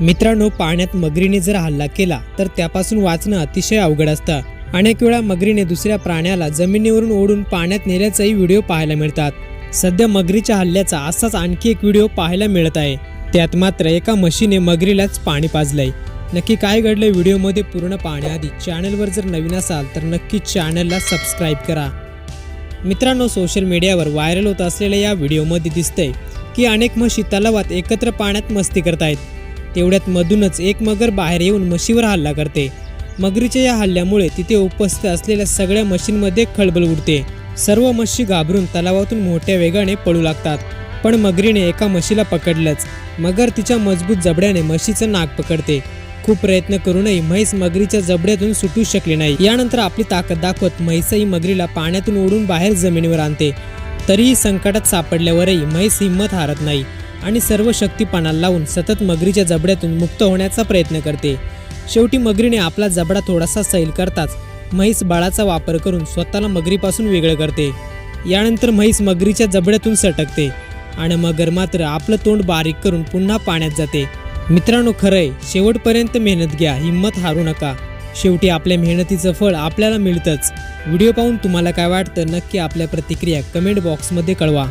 मित्रांनो पाण्यात मगरीने जर हल्ला केला तर त्यापासून वाचणं अतिशय अवघड असतं. अनेक वेळा मगरीने दुसऱ्या प्राण्याला जमिनीवरून ओढून पाण्यात नेल्याचाही व्हिडिओ पाहायला मिळतात. सध्या मगरीच्या हल्ल्याचा असाच आणखी एक व्हिडिओ पाहायला मिळत आहे. त्यात मात्र एका म्हशीने मगरीलाच पाणी पाजलंय. नक्की काय घडलंय व्हिडिओमध्ये पूर्ण पाहण्याआधी चॅनलवर जर नवीन असाल तर नक्की चॅनलला सबस्क्राईब करा. मित्रांनो सोशल मीडियावर व्हायरल होत असलेल्या या व्हिडिओमध्ये दिसतंय की अनेक म्हशी तलावात एकत्र पाण्यात मस्ती करतायत. तेवढ्यात मधूनच एक मगर बाहेर येऊन म्हशीवर हल्ला करते. मगरीच्या या हल्ल्यामुळे तिथे उपस्थित असलेल्या सगळ्या म्हशींमध्ये खळबळ उडते. सर्व म्हशी घाबरून तलावातून मोठ्या वेगाने पळू लागतात. पण मगरीने एका म्हशीला पकडलंच. मगर तिच्या मजबूत जबड्याने म्हशीचं नाक पकडते. खूप प्रयत्न करूनही म्हैस मगरीच्या जबड्यातून सुटू शकली नाही. यानंतर आपली ताकद दाखवत म्हैसही मगरीला पाण्यातून ओढून बाहेर जमिनीवर आणते. तरीही संकटात सापडल्यावरही म्हैस हिंमत हारत नाही. आणि सर्व शक्तीपणाला लावून सतत मगरीच्या जबड्यातून मुक्त होण्याचा प्रयत्न करते. शेवटी मगरीने आपला जबडा थोडासा सैल करताच म्हैस बाळाचा वापर करून स्वतःला मगरीपासून वेगळं करते. यानंतर म्हैस मगरीच्या जबड्यातून सटकते आणि मगर मात्र आपलं तोंड बारीक करून पुन्हा पाण्यात जाते. मित्रांनो खरंय शेवटपर्यंत मेहनत घ्या हिंमत हारू नका. शेवटी आपल्या मेहनतीचं फळ आपल्याला मिळतंच. व्हिडिओ पाहून तुम्हाला काय वाटतं नक्की आपल्या प्रतिक्रिया कमेंट बॉक्समध्ये कळवा.